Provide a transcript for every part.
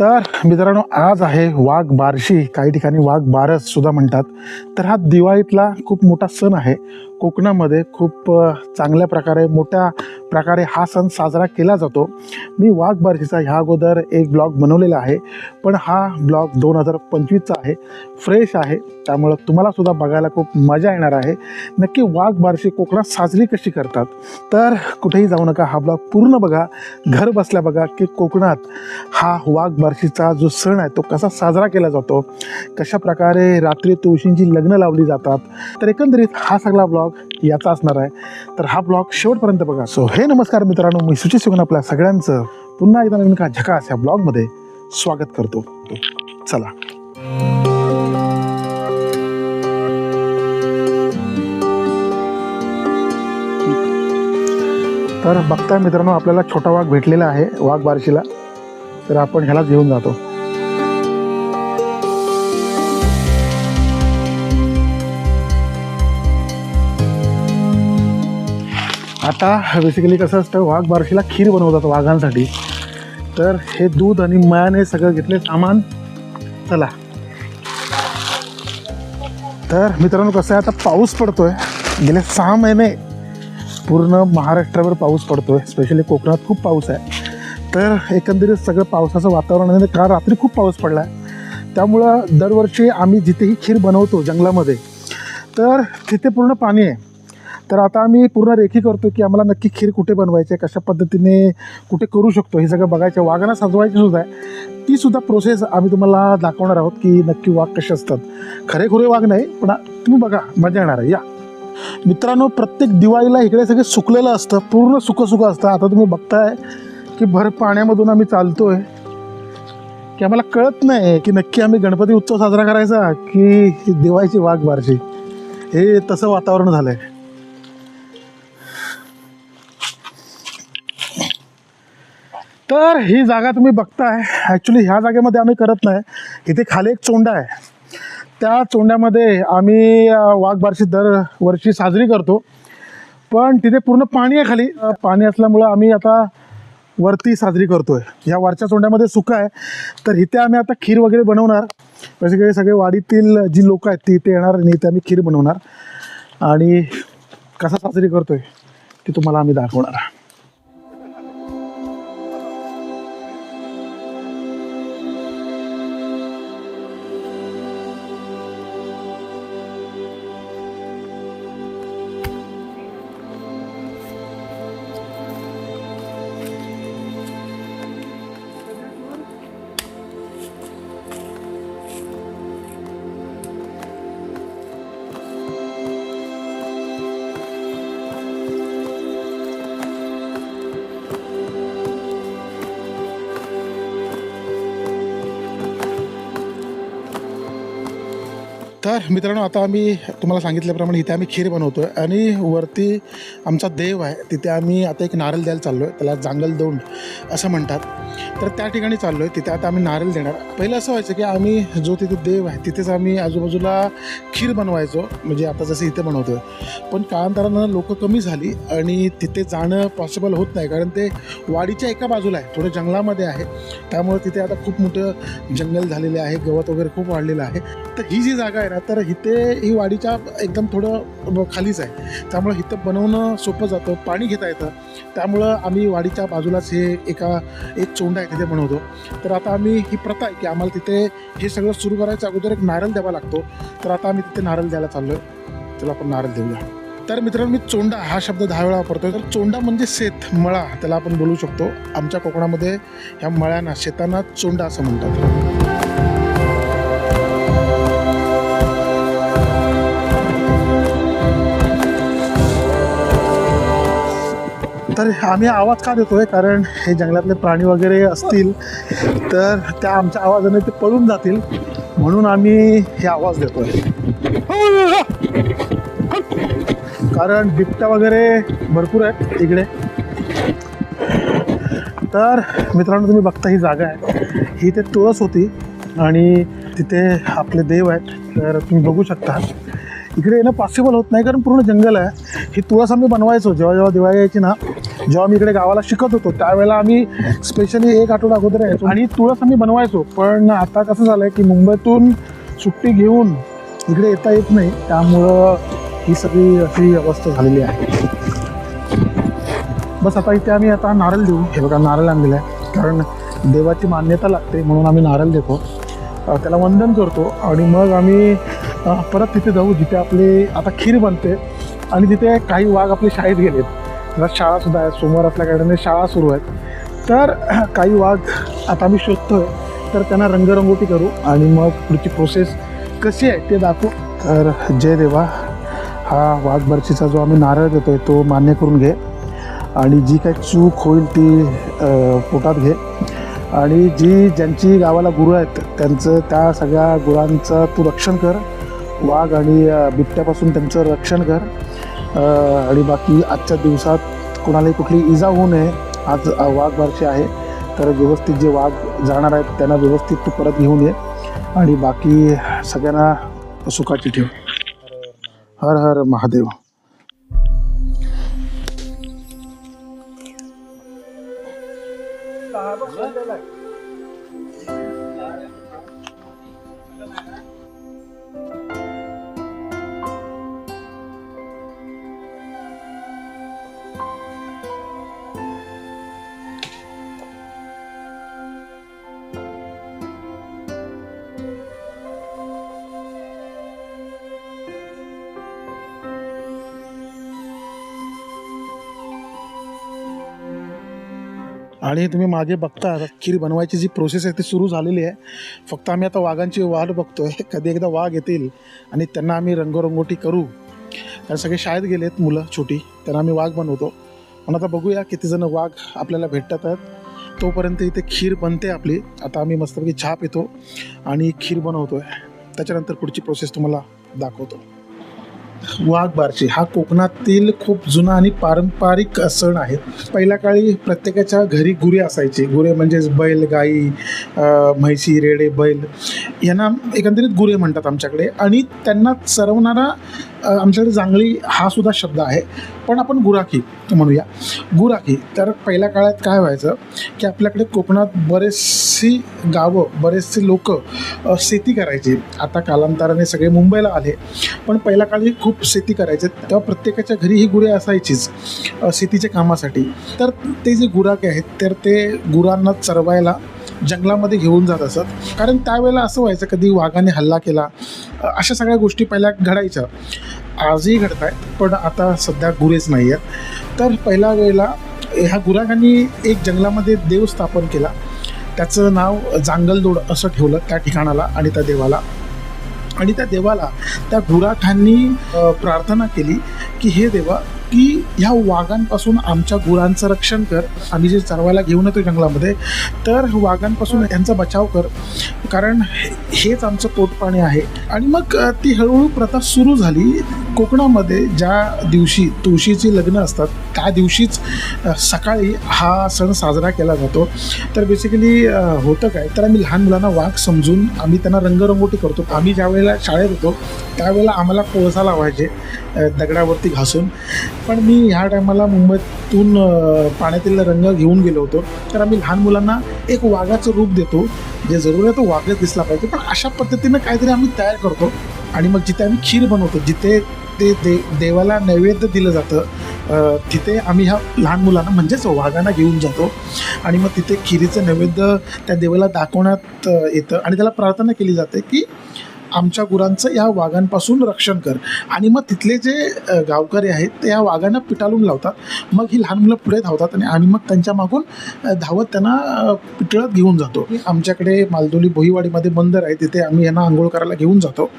तर मित्रांनो आज आहे वाघ बारशी. काही ठिकाणी वाघ बारस सुद्धा म्हणतात. तर हा दिवाळीतला खूप मोठा सण आहे. कोकणामध्ये खूप चांगल्या प्रकारे मोठ्या प्रकारे हा सण साजरा केला जातो. मी वाघ बारशीचा ह्या अगोदर एक ब्लॉग बनवलेला आहे पण हा ब्लॉग दोन हजार पंचवीसचा आहे फ्रेश आहे त्यामुळं तुम्हालासुद्धा बघायला खूप मजा येणार आहे. नक्की वाघ बारशी कोकणात साजरी कशी करतात? तर कुठेही जाऊ नका हा ब्लॉग पूर्ण बघा घर बसल्या बघा की कोकणात हा वाघ बारशीचा जो सण आहे तो कसा साजरा केला जातो कशा प्रकारे रात्री तुळशींची लग्न लावली जातात. तर एकंदरीत हा सगळा ब्लॉग याचा असणार आहे. तर हा ब्लॉग शेवटपर्यंत बघा. सो हे नमस्कार मित्रांनो मी सुचित सुगन आपल्या सगळ्यांचं पुन्हा एकदा नवीन का झकास या ब्लॉगमध्ये स्वागत करतो. चला. तर बघताय मित्रांनो आपल्याला छोटा वाघ भेटलेला आहे वाघ बारशीला. तर आपण ह्यालाच घेऊन जातो. आता बेसिकली कसं असतं वाघ बारशीला खीर बनवतात वाघांसाठी. तर हे दूध आणि मयाने सगळं घेतले सामान. चला. तर मित्रांनो कसं आहे आता पाऊस पडतोय. गेले सहा महिने पूर्ण महाराष्ट्रावर पाऊस पडतोय. स्पेशली कोकणात खूप पाऊस आहे. तर एकंदरीत सगळं पावसाचं वातावरण आहे. काल रात्री खूप पाऊस पडला आहे त्यामुळं दरवर्षी आम्ही जिथेही खीर बनवतो जंगलामध्ये तर तिथे पूर्ण पाणी आहे. तर आता आम्ही पूर्ण रेखी करतो की आम्हाला नक्की खीर कुठे बनवायची आहे कशा पद्धतीने कुठे करू शकतो हे सगळं बघायचं आहे. वाघांना सजवायची सुद्धा आहे. ती सुद्धा प्रोसेस आम्ही तुम्हाला दाखवणार आहोत की नक्की वाघ कसे असतात. खरेखुरे वाघ नाही पण तुम्ही बघा मजा येणार आहे. या. मित्रांनो प्रत्येक दिवाळीला इकडे सगळे सुकलेलं असतं पूर्ण सुकं असतं. आता तुम्ही बघताय की भर पाण्यामधून आम्ही चालतोय. की आम्हाला कळत नाही की नक्की आम्ही गणपती उत्सव साजरा करायचा की दिवाळीची वाघ बारशी हे तसं वातावरण झालं आहे तर ही जागा तुम्ही बघताय. ॲक्च्युली ह्या जागेमध्ये आम्ही करत नाही. इथे खाली एक चोंडा आहे. त्या चोंड्यामध्ये आम्ही वाघबारशी दरवर्षी साजरी करतो. पण तिथे पूर्ण पाणी आहे खाली. पाणी असल्यामुळं आम्ही आता वरती साजरी करतोय. ह्या वरच्या चोंड्यामध्ये सुख आहे. तर इथे आम्ही आता खीर वगैरे बनवणार. बेसिकली सगळे वाडीतील जी लोक आहेत ती इथे येणार आणि इथे आम्ही खीर बनवणार. आणि कसा साजरी करतोय ते तुम्हाला आम्ही दाखवणार. तर मित्रांनो आता आम्ही तुम्हाला सांगितल्याप्रमाणे इथे आम्ही खीर बनवतो आहे आणि वरती आमचा देव आहे. तिथे आम्ही आता एक नारळ द्यायला चाललो आहे त्याला जांगल दोंड असं म्हणतात. तर त्या ठिकाणी चाललो आहे तिथे आता आम्ही नारळ देणार. पहिलं असं व्हायचं की आम्ही जो तिथे देव आहे तिथेच आम्ही आजूबाजूला खीर बनवायचो. म्हणजे आता जसं इथे बनवतो आहे पण कालांतरानं लोकं कमी झाली आणि तिथे जाणं पॉसिबल होत नाही. कारण ते वाडीच्या एका बाजूला आहे. थोडं जंगलामध्ये आहे. त्यामुळे तिथे आता खूप मोठं जंगल झालेले आहे. गवत वगैरे खूप वाढलेलं आहे. तर ही जी जागा आहे ना तर इथे ही वाडीच्या एकदम थोडं खालीच आहे. त्यामुळं इथं बनवणं सोपं जातं पाणी घेता येतं. त्यामुळं आम्ही वाडीच्या बाजूलाच हे एका एक चोंडा आहे तिथे बनवतो. तर आता आम्ही ही प्रथा आहे की आम्हाला तिथे हे सगळं सुरू करायच्या अगोदर एक नारळ द्यावा लागतो. तर आता आम्ही तिथे नारळ द्यायला चाललो आहे त्याला आपण नारळ देऊया. तर मित्रांनो मी चोंडा हा शब्द दहा वेळा वापरतोय. तर चोंडा म्हणजे शेत मळा त्याला आपण बोलू शकतो. आमच्या कोकणामध्ये ह्या मळ्यांना शेतांना चोंडा असं म्हणतात. तर आम्ही आवाज का देतो आहे कारण हे जंगलातले प्राणी वगैरे असतील तर त्या आमच्या आवाजाने ते पळून जातील. म्हणून आम्ही हे आवाज देतो आहे कारण बिबट्या वगैरे भरपूर आहेत इकडे. तर मित्रांनो तुम्ही बघता ही जागा आहे. ही ते तुळस होती आणि तिथे आपले देव आहेत. तर तुम्ही बघू शकता. इकडे येणं पॉसिबल होत नाही कारण पूर्ण जंगल आहे. ही तुळस आम्ही बनवायचो जेव्हा जेव्हा दिवाळी यायची ना जेव्हा मी इकडे गावाला शिकत होतो त्यावेळेला आम्ही स्पेशली एक आठवडा अगोदर यायचो. आणि तुळस आम्ही बनवायचो पण आता कसं झालंय की मुंबईतून सुट्टी घेऊन इकडे येता येत नाही त्यामुळं ही सगळी अशी अवस्था झालेली आहे. बस आता इथे आम्ही आता नारळ देऊ. हे बघा नारळ आणलेला आहे कारण देवाची मान्यता लागते म्हणून आम्ही नारळ देतो. त्याला वंदन करतो आणि मग आम्ही परत तिथे जाऊ जिथे आपले आता खीर बनते आणि तिथे काही वाघ आपले शाळेत गेलेत. आता शाळासुद्धा आहेत सोमवार असल्या कारणाने शाळा सुरू आहेत. तर काही वाघ आता आम्ही शोधतोय तर त्यांना रंगरंगोटी करू आणि मग पुढची प्रोसेस कशी आहे ते दाखवू. तर जय देवा हा वाघबर्शीचा जो आम्ही नारळ देतो आहे तो मान्य करून घे. आणि जी काही चूक होईल ती पोटात घे. आणि जी ज्यांची गावाला गुरु आहेत त्यांचं त्या सगळ्या गुरांचं तू रक्षण कर. वाघ आणि बिबट्यापासून त्यांचं रक्षण कर. आणि बाकी आजच्या दिवसात कोणालाही कुठली इजा होऊ नये आज वाघ बारशी आहे. तर व्यवस्थित जे वाघ जाणार आहेत त्यांना व्यवस्थित तू परत घेऊन ये. आणि बाकी सगळ्यांना सुखाची ठेव. हर हर महादेव. आणि तुम्ही मागे बघता खीर बनवायची जी प्रोसेस आहे ती सुरू झालेली आहे. फक्त आम्ही आता वाघांची वाट बघतोय. कधी एकदा वाघ येतील आणि त्यांना आम्ही रंगरंगोटी करू. कारण सगळे शाळेत गेलेत मुलं छोटी. त्यांना आम्ही वाघ बनवतो. पण आता बघूया किती जण वाघ आपल्याला भेटतात. आहेत तोपर्यंत इथे खीर बनते आपली. आता आम्ही मस्तपैकी छाप येतो आणि खीर बनवतोय. त्याच्यानंतर पुढची प्रोसेस तुम्हाला दाखवतो. वाघ बारशी. हा कोकणातील खूप जुना आणि पारंपरिक सण आहे. पहिल्या काळी प्रत्येकाच्या घरी गुरे असायचे. गुरे म्हणजेच बैल गाई म्हैशी रेडे बैल. यांना एकंदरीत गुरे म्हणतात आमच्याकडे. आणि त्यांना चरवणारा आमच्याकडे जांगळी हा सुद्धा शब्द आहे. पण आपण गुराखी म्हणूया. गुराखी तर पहिल्या काळात काय व्हायचं की आपल्याकडे कोकणात बरेचशी गावं बरेचसे लोक शेती करायची. आता कालांतराने सगळे मुंबईला आले. पण पहिल्या काळी खूप शेती करायचे. तेव्हा प्रत्येकाच्या घरी ही गुरे असायचीच शेतीच्या कामासाठी. तर ते जे गुराखे आहेत तर ते गुरांना चरवायला जंगलामध्ये घेऊन जात असत. कारण त्यावेळेला असं व्हायचं कधी वाघाने हल्ला केला अशा सगळ्या गोष्टी पहिल्या घडायच्या. आजही घडत आहेत पण आता सध्या गुरेच नाही आहेत तर पहिल्या वेळेला ह्या गुराखांनी एक जंगलामध्ये देव स्थापन केला. त्याचं नाव जांगलदोड असं ठेवलं त्या ठिकाणाला आणि त्या देवाला. आणि त्या देवाला त्या गुराखांनी प्रार्थना केली की हे देवा की ह्या वाघांपासून आमच्या गुरांचं रक्षण कर. आम्ही जे चरवायला घेऊन येतो जंगलामध्ये तर वाघांपासून यांचा बचाव कर. कारण हेच आमचं पोटपाणी आहे. आणि मग ती हळूहळू प्रथा सुरू झाली. कोकणामध्ये ज्या दिवशी तुळशीची लग्न असतात त्या दिवशीच सकाळी हा सण साजरा केला जातो. तर बेसिकली होतं काय? तर आम्ही लहान मुलांना वाघ समजून आम्ही त्यांना रंगरंगोटी करतो. आम्ही ज्या वेळेला शाळेत होतो त्यावेळेला आम्हाला कोळसा लावायचे. दगडावरती घासून. पण मी ह्या टायमाला मुंबईतून पाण्यातील रंग घेऊन गेलो होतो. तर आम्ही लहान मुलांना एक वाघाचं रूप देतो जे जरूर आहे तो वाघच दिसला पाहिजे. पण अशा पद्धतीनं काहीतरी आम्ही तयार करतो. आणि मग जिथे आम्ही खीर बनवतो जिथे ते दे देवाला नैवेद्य दिलं जातं तिथे आम्ही ह्या लहान मुलांना म्हणजेच वाघांना घेऊन जातो. आणि मग तिथे खिरीचं नैवेद्य त्या देवाला दाखवण्यात येतं. आणि त्याला प्रार्थना केली जाते की आमच्या गुरांचं या वाघांपासून रक्षण कर. आणि मग तिथले जे गावकरी आहेत ते या वाघांना पिटाळून लावतात. मग ही लहान मुलं पुढे धावतात आणि आम्ही मग त्यांच्या मागून धावत त्यांना पिटळत घेऊन जातो. आमच्याकडे मालदोली भोईवाडीमध्ये बंदर आहे तिथे आम्ही यांना आंघोळ करायला घेऊन जातो.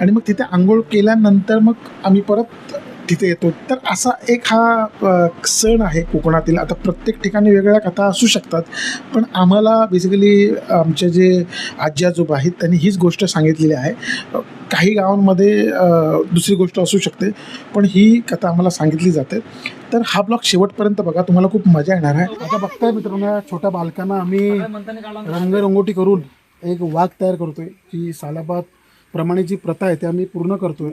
आणि मग तिथे आंघोळ केल्यानंतर मग आम्ही परत तिथे येतो. तर असा एक हा सण आहे कोकणातील. आता प्रत्येक ठिकाणी वेगळ्या कथा असू शकतात पण आम्हाला बेसिकली आमचे जे आजी आजोबा आहेत त्यांनी हीच गोष्ट सांगितलेली आहे. काही गावांमध्ये दुसरी गोष्ट असू शकते पण ही कथा आम्हाला सांगितली जाते. तर हा ब्लॉग शेवटपर्यंत बघा तुम्हाला खूप मजा येणार आहे. आता बघताय मित्रांनो या छोट्या बालकांना आम्ही रंगरंगोटी करून एक वाघ तयार करतोय की सालाबाद प्रमाणे जी प्रथा आहे ती आम्ही पूर्ण करतोय.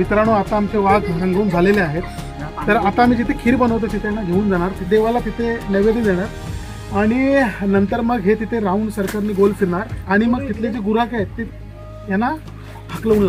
मित्रांनो आता आमचे वाघ रंगवून झालेले आहेत. तर आता आम्ही जिथे खीर बनवतो तिथे ना घेऊन जाणार. देवाला तिथे नैवेद्य देणार. आणि नंतर मग हे तिथे राऊंड सर्कलने गोल फिरणार. आणि मग तिथले जे गुराक आहेत ते यांना हकलवून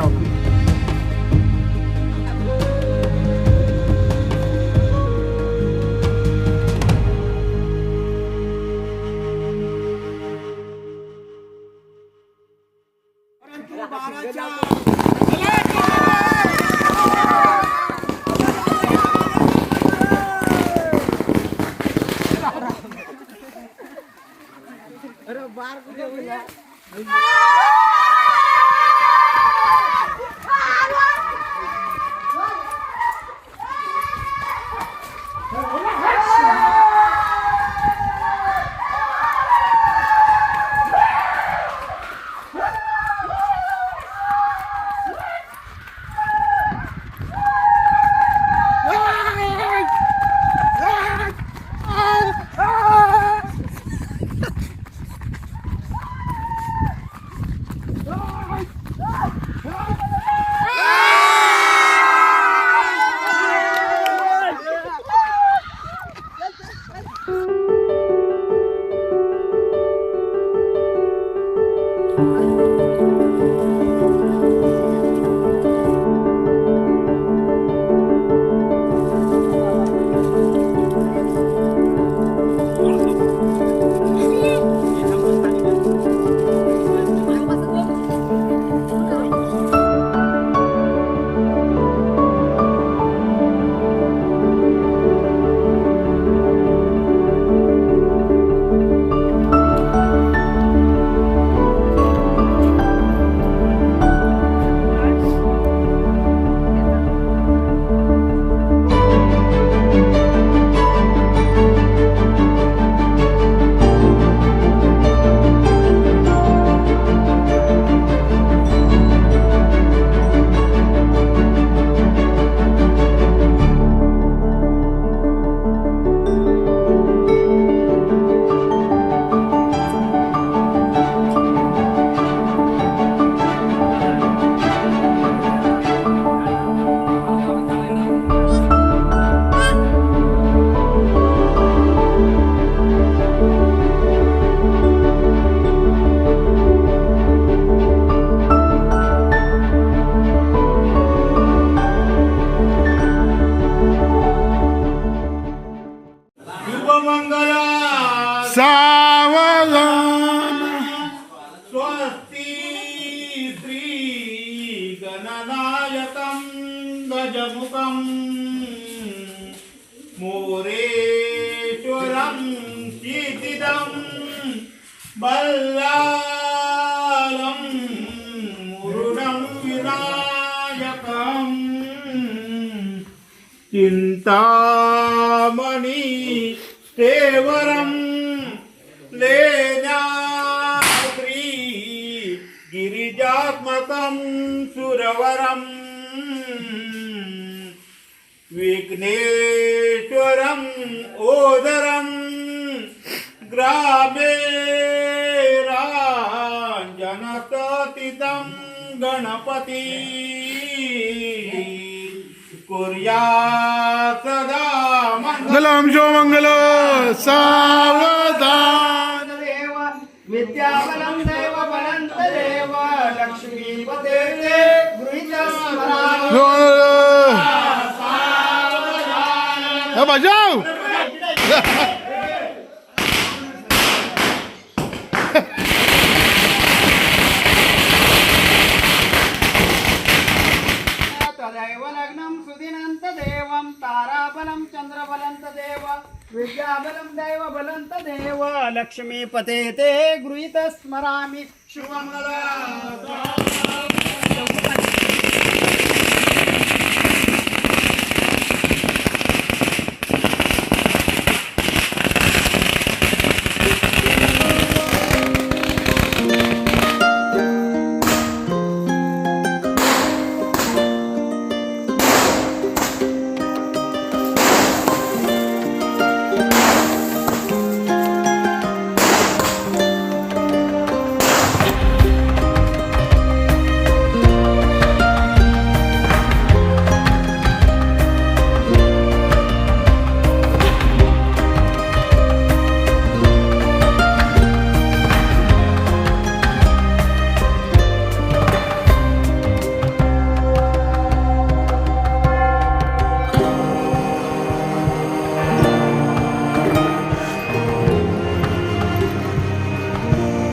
வேதம் பல்லாலம் முருடம் விநாயகம். சிந்தாமணி தேவரம் லேனாத்ரி கிரிஜாத்மதம் சுரவரம். விக்னேஸ்வரம் ஓதரம் ग्रामे राञ्जनकथितं गणपती। कुर्या सदा मंगलम शो मंगल सावधान। देव विद्याबलं देव बलंत देव लक्ष्मीपते ते गृहीत लग्नं सुदिनन्त देवं ताराबलं चन्द्रबलन्त देव विद्याबलं दैव बलन्त देव लक्ष्मीपते ते गृहीत स्मरामि शुभमङ्गल।